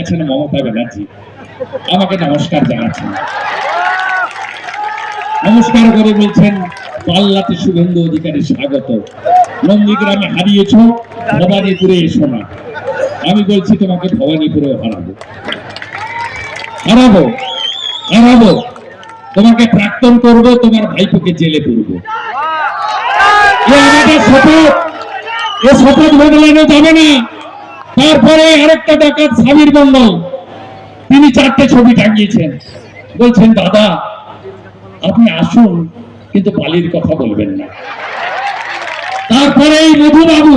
আছেন মমতা ব্যানার্জি। আমাকে নমস্কার জানাচ্ছেন। নমস্কার করে বলছেন, পাল্লাতে শুভেন্দু অধিকারী স্বাগত। নন্দীগ্রামে হারিয়েছ, ভবানীপুরে এসো না। আমি বলছি, তোমাকে ভবানীপুরে হারাবো। হারাবো হারাবো। তোমাকে প্রাক্তন করব, তোমার ভাইপোকে জেলে শপথ এ শপথ বদলানো যাবে না। তারপরে আরেকটা ডাকাত সাবির মন্ডল তিনি চারটে ছবি টাঙিয়েছেন বলছেন, দাদা, আপনি আসুন, কিন্তু পালির কথা বলবেন না। তারপরে এই মধুবাবু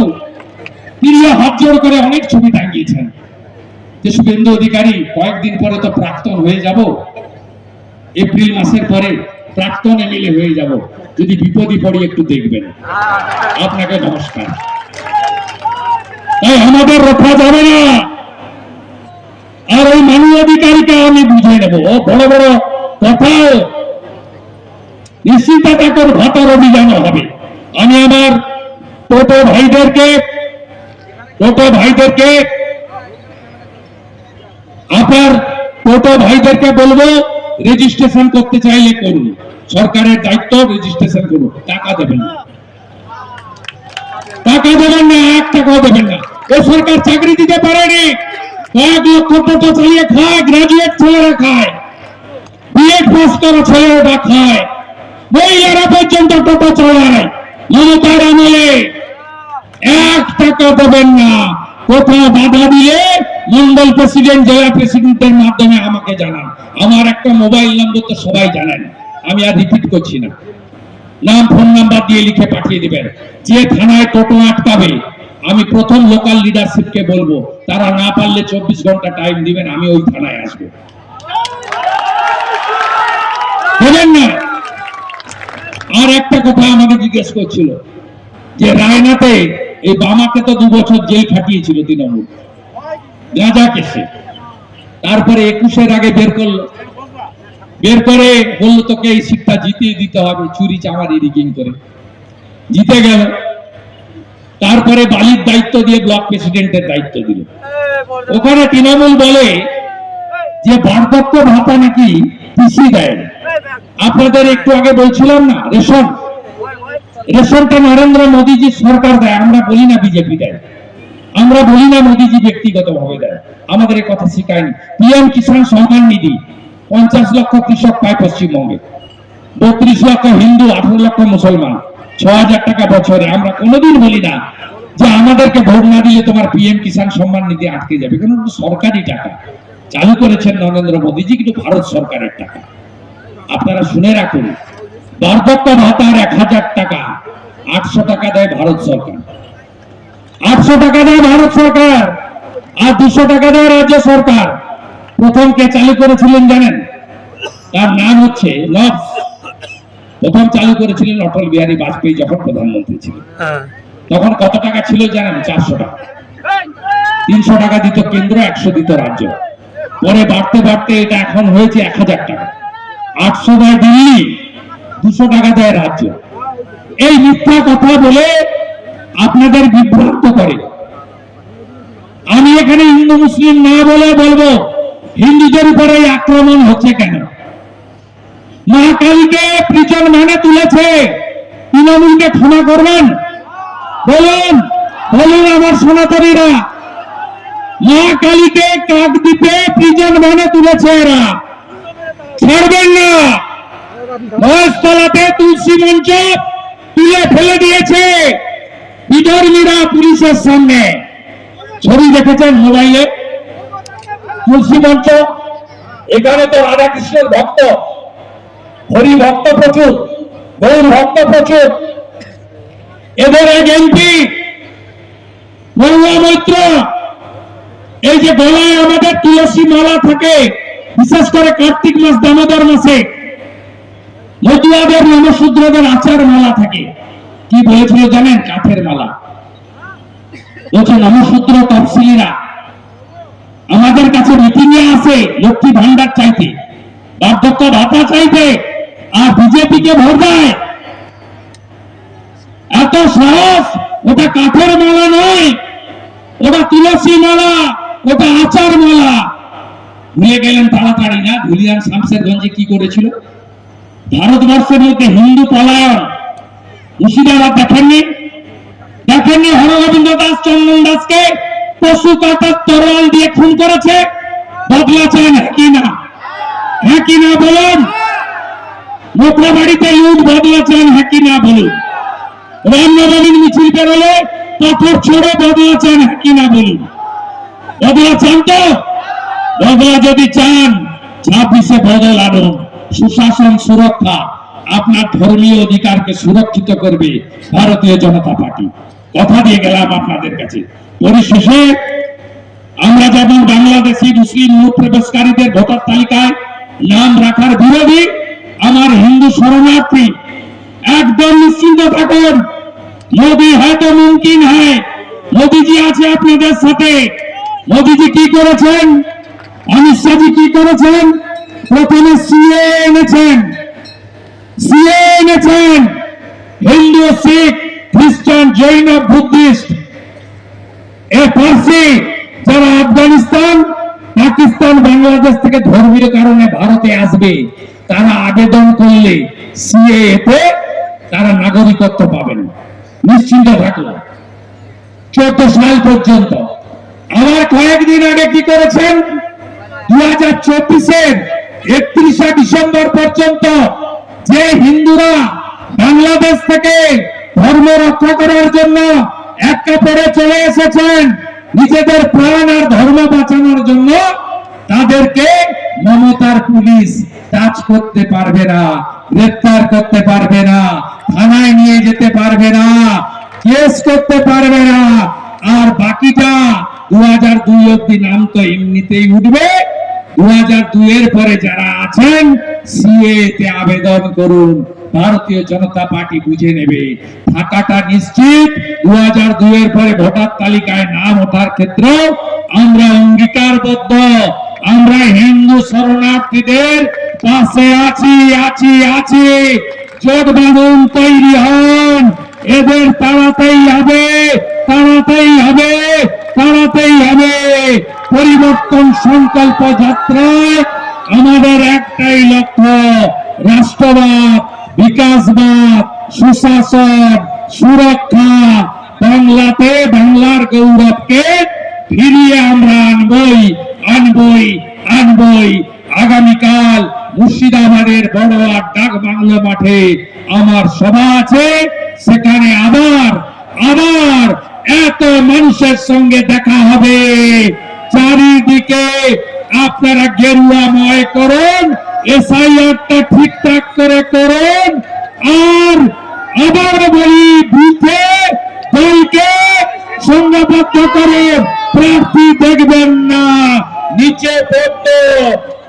তিনি হাত জোড় করে অনেক ছবি টাঙিয়েছেন যে শুভেন্দু অধিকারী, কয়েকদিন পরে তো প্রাক্তন হয়ে যাব। এপ্রিল মাসের পরে প্রাক্তন এমএলএ হয়ে যাব। যদি বিপদে পড়ি, একটু দেখবেন। আপনাকে নমস্কার। তাই আমাদের রক্ষা যাবে না। আর ওই মানবাধিকারীকে আমি বুঝিয়ে নেব ও বড় বড় কথাও নিশ্চিততাকর ভাতার অভিযানও হবে। আমি আমার টোটো ভাইদেরকে টোটো ভাইদেরকে, আপনার টোটো ভাইদেরকে বলব রেজিস্ট্রেশন করতে চাইলে করুন। সরকারের দায়িত্ব রেজিস্ট্রেশন করুন। টাকা দেবেন টাকা দেবেন না, এক টাকাও দেবেন না। ও সরকার চাকরি দিতে পারেনি। কয়েক লক্ষ চালিয়ে খায় গ্রাজুয়েট ছেলেরা খায়। বিএড পাস করা খায়। মহিলারা পর্যন্ত এক টাকা দেবেন না। কোথাও বাধা দিয়ে মন্ডল প্রেসিডেন্ট জেলা প্রেসিডেন্টের মাধ্যমে আমাকে জানান। আমার একটা মোবাইল নম্বর তো সবাই জানেন। আমি আর রিপিট করছি না। নাম, ফোন নাম্বার দিয়ে লিখে পাঠিয়ে দিবেন। যে থানায় টোটো আটকাবে, আমি প্রথম লোকাল লিডারশিপকে বলব, তারা না পারলে চব্বিশ ঘণ্টা টাইম দিবেন, আমি ওই থানায় আসব। না। আর একটা কথা আমাকে জিজ্ঞেস করছিল, যে রায়নাতে এই বামাকে তো দু বছর জেল খাটিয়েছিল তৃণমূল। গাঁজা কেসে তারপরে একুশের আগে বের করল। বের করে বলল, তোকে এই সিটটা জিতিয়ে দিতে হবে। চুরি চামারি রিগিং করে। জিতে গেল। তারপরে বালির দায়িত্ব দিয়ে ব্লক প্রেসিডেন্টের দায়িত্ব দিল। ওখানে তৃণমূল বলে যে, বার্ধক্য ভাতা নাকি পিসি দেয়? আপনাদের একটু আগে বলছিলাম না, রেশন। রেশনটা নরেন্দ্র মোদীজি সরকার দেয়, আমরা বলি না বিজেপি দেয়। আমরা বলি না মোদীজি ব্যক্তিগত ভাবে দেয়। আমাদের কথা শিখায়নি। পিএম কিষাণ সম্মান নিধি। পঞ্চাশ লক্ষ কৃষক পায় পশ্চিমবঙ্গে, বত্রিশ লক্ষ হিন্দু, আঠারো লক্ষ মুসলমান। ছ হাজার টাকা বছরে। আমরা কোনোদিন বলি না যে আমাদেরকে ভোট না দিলে তোমার পিএম কিষাণ সম্মান নিধি আটকে যাবে। কারণ সরকারি টাকা। চালু করেছেন নরেন্দ্র মোদীজি, কিন্তু ভারত সরকারের টাকা। আপনারা শুনে রাখুন, বার্ধক্য ভাতার এক হাজার টাকা আটশো টাকা দেয় ভারত সরকার। আটশো টাকা দেয় ভারত সরকার, আর দুশো টাকা দেয় রাজ্য সরকার। প্রথম কে চালু করেছিলেন জানেন? তার নাম হচ্ছে লবস প্রথম চালু করেছিলেন অটল বিহারী বাজপেয়ী যখন প্রধানমন্ত্রী ছিলেন। হ্যাঁ। তখন কত টাকা ছিল জানেন? চারশো টাকা। তিনশো টাকা দিত কেন্দ্র একশো দিত রাজ্য। পরে বাড়তে বাড়তে এটা এখন হয়েছে এক হাজার টাকা। আটশো দেয় দিল্লি দুশো টাকা দেয় রাজ্য। এই মিথ্যা কথা বলে আপনাদের বিভ্রান্ত করে। আমি এখানে হিন্দু মুসলিম না বলে বলব। হিন্দুদের উপরে আক্রমণ হচ্ছে কেন? মা কালীকে প্রিজন মানে তুলেছে। তৃণমূলকে ক্ষমা করবেন। বলুন বলুন আমার সনাতনীরা মা কালীকে কাকদ্বীপে প্রিজন মানে তুলেছে এরা। ছাড়বেন না। মহেশতলাতে তুলসী মঞ্চ তুলে ফেলে দিয়েছে বিধর্মীরা পুলিশের সামনে। ছবি দেখেছেন মোবাইলে? তুলসী মঞ্চ। এখানে তো রাধাকৃষ্ণের ভক্ত, হরি ভক্ত প্রচুর, গৌর ভক্ত প্রচুর। এদের এক এমপি মহুয়া মৈত্র। এই যে গলায় আমাদের তুলসী মালা থাকে, বিশেষ করে কার্তিক মাস, দামোদর মাসে, মতুয়াদের নমশূদ্রদের আচার মালা থাকে। কি বলেছিল জানেন? কাঠের মালা। বলছে নমশূদ্র তফসিলিরা আমাদের কাছে মিটিংয়ে আসে লক্ষ্মী ভান্ডার চাইতে। বার্ধক্য ভাতা চাইতে, আর বিজেপি কে ভোট দেয়। এত সাহস, ওটা কাঠের মালা নয়, ওটা তুলসী মালা, ওটা আচার মালা। ভুলে গেলেন তাড়াতাড়ি, না? ধুলিয়ান শামসেরগঞ্জে কি করেছিল? ভারতবর্ষের মধ্যে হিন্দু পলায়ন। মুর্শিদাবাদ দেখেননি? দেখেননি হরগোবিন্দ দাস, চন্দন দাসকে? পশু কাটার তরোয়াল দিয়ে খুন করেছে চান কি না হ্যাঁ কি না বলুন হ্যাঁ কি না বলুন রামনবমীর মিছিল বেরোলে ছোড়ে হ্যাঁ কি না বলুন। বদলা চান তো? বদলা যদি চান, ছাব্বিশে বদল আনুন। সুশাসন সুরক্ষা আপনার ধর্মীয় অধিকারকে সুরক্ষিত করবে ভারতীয় জনতা পার্টি। কথা দিয়ে গেলাম আপনাদের কাছে। পরিশেষে আমরা যেমন বাংলাদেশি মুসলিম অনুপ্রবেশকারীদের ভোটার তালিকায় নাম রাখার বিরোধী, আমার হিন্দু শরণার্থী একদম নিশ্চিন্ত থাকুন, মোদি হয়তো মুমকিন হয়। মোদিজি আছে আপনাদের সাথে। মোদিজি কি করেছেন? অমিত শাহজি কি করেছেন? প্রথমে সিএ এনেছেন। সিএ এনেছেন। হিন্দু, শিখ, খ্রিস্টান, জৈন, বুদ্ধিস্ট পাশে যারা আফগানিস্তান, পাকিস্তান, বাংলাদেশ থেকে ধর্মীয় কারণে ভারতে আসবে, তারা আবেদন করলে সিএ তারা নাগরিকত্ব পাবেন। নিশ্চিন্ত থাকল চোদ্দ সাল পর্যন্ত। আবার কয়েকদিন আগে কি করেছেন? দু হাজার চব্বিশের একত্রিশে ডিসেম্বর পর্যন্ত যে হিন্দুরা বাংলাদেশ থেকে ধর্ম রক্ষা করার জন্য এক কাপড়ে চলে এসেছেন নিজেদের প্রাণ আর ধর্ম বাঁচানোর জন্য তাদেরকে মমতার পুলিশ টাচ করতে পারবে না, গ্রেপ্তার করতে পারবে না, থানায় নিয়ে যেতে পারবে না, কেস করতে পারবে না। আর বাকিটা দু হাজার দুই অব্দি নাম তো এমনিতেই উঠবে। দু হাজার দুই এর পরে যারা আছেন, সিএ তে আবেদন করুন। ভারতীয় জনতা পার্টি বুঝে নেবে। থাকাটা নিশ্চিত। দু হাজার দুই এর পরে ভোটার তালিকায় নাম ওঠার ক্ষেত্রে আমরা অঙ্গীকারবদ্ধ। আমরা হিন্দু শরণার্থীদের পাশে আছি আছি আছি। জোট বাঁধুন তৈরি হন। এদের তাড়াতাই হবে তাড়াতাই হবে তাড়াতাই হবে। পরিবর্তন সংকল্প যাত্রায় আমাদের একটাই লক্ষ্য, রাষ্ট্রবাদ। বিকাশবাদ সুশাসন, সুরক্ষা, বাংলাতে বাংলার গৌরবকে ফিরিয়ে আমরা আনবই আনবই আনবই। আগামীকাল মুর্শিদাবাদের বড়োয়ার ডাক বাংলা মাঠে আমার সভা আছে। সেখানে আবার আবার এত মানুষের সঙ্গে দেখা হবে। চারিদিকে আপনারা গেরুয়াময় করুন, এসআইআরটা ঠিকঠাক করে করুন, আর আবার বলি, বুথে দলকে সংঘবদ্ধ করে প্রার্থী দেখবেন না। নিচে বদ্ধ,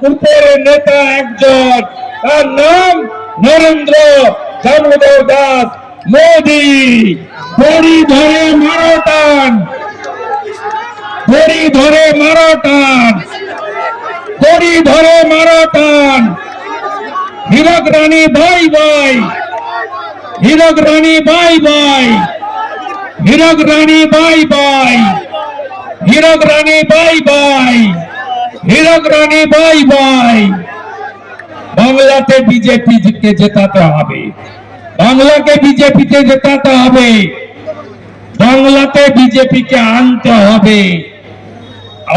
উপরে নেতা একজন, তার নাম নরেন্দ্র দামোদর দাস, মোদি। বড়ি ধরে মারো টান ধরে মারো টান। বড়ি ধরে মারো টান। Hirak Rani, bye bye. Hirak Rani, bye bye. Hirak Rani, bye bye. Hirak Rani, bye bye. Hirak Rani, bye bye. বাংলাতে বিজেপি কে জেতাতে হবে। বাংলাকে বিজেপিতে জেতাতে হবে। বাংলাতে বিজেপিকে আনতে হবে।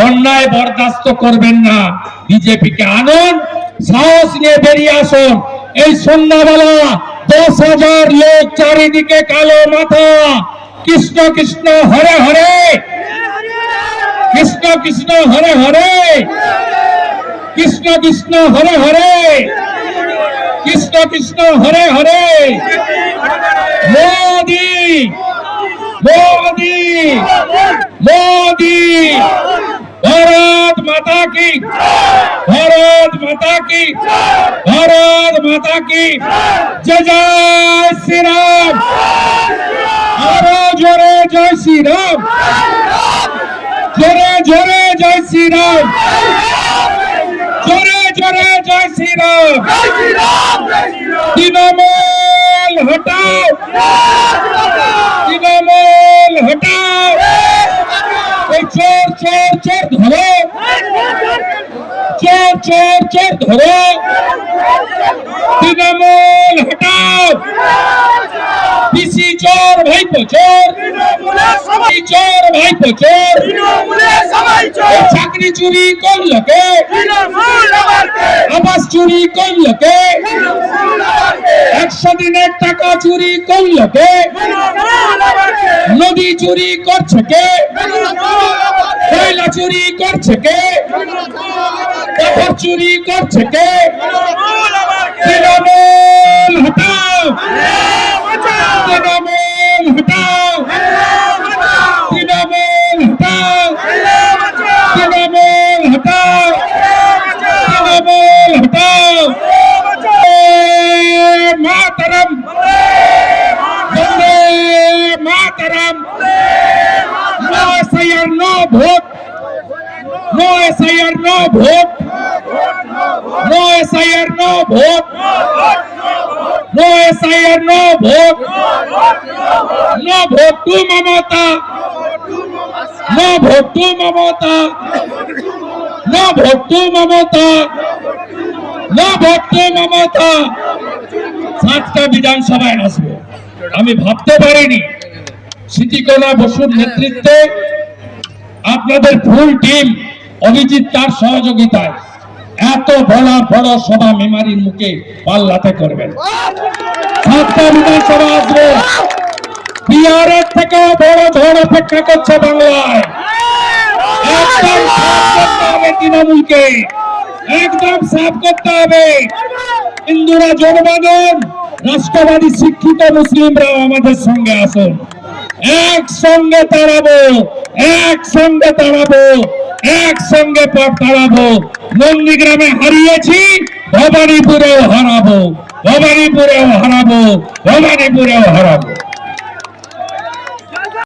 অন্যায় বরদাস্ত করবেন না। বিজেপিকে আনুন, সাহস নিয়ে বেরিয়ে আসুন। এই সন্ধ্যাবেলা দশ হাজার লোক চারিদিকে কালো মাথা। কৃষ্ণ কৃষ্ণ হরে হরে। কৃষ্ণ কৃষ্ণ হরে হরে। কৃষ্ণ কৃষ্ণ হরে হরে। কৃষ্ণ কৃষ্ণ হরে হরে। মোদি মোদি মোদি। ভারত মাতা কি? ভারত মাতা কি? ভারত মাতা কি? জয় জয় শ্রীরাম। আরও জোরে জয় শ্রীরাম। জোরে জোরে জয় শ্রীরাম। জোরে জোরে জয় শ্রীরাম। তৃণমূল হটাও। ধরো। চোর চোর চোর ধরো। তৃণমূল হটাও। পিসি চোর, ভাইপো চোর। পিসি চোর, ভাইপো চোর। চাকরি চুরি করল কে আবাস চুরি করল কে একশো দিনের টাকা চুরি করল কে নদী চুরি করছে কে? কয়লা চুরি করছে কে? পাথর চুরি করছে কে? তৃণমূল হটাও তৃণমূল হটাও তৃণমূল হটাও তৃণমূল হটাও তৃণমূল হটাও মাতরম বন্দে মাতরম no SIR no vote. No SIR, no vote. No SIR, no vote. No SIR, no vote. No vote to Mamata. No vote to Mamata. No vote to Mamata. No vote to Mamata. সাতটা বিধানসভায় আসব। আমি ভাবতে পারিনি। স্মৃতিকণা বসুর নেতৃত্বে আপনাদের full team Abhijit তার সহযোগিতায় এত বড় বড় সভা মেমারির মুখে পাল্লাতে করবেন। সাতটা বিধানসভা আসবে। বিহারের থেকেও বড় ঝড় অপেক্ষা করছে বাংলায়। তৃণমূলকে। একদম সাফ করতে হবে। হিন্দুরা জোর রাষ্ট্রবাদী শিক্ষিত মুসলিমরাও আমাদের সঙ্গে আসুন। একসঙ্গে তাড়াবো একসঙ্গে তাড়াবো, একসঙ্গে পথ তাড়াবো। নন্দীগ্রামে হারিয়েছি, ভবানীপুরেও হারাবো ভবানীপুরেও হারাবো ভবানীপুরেও হারাবো।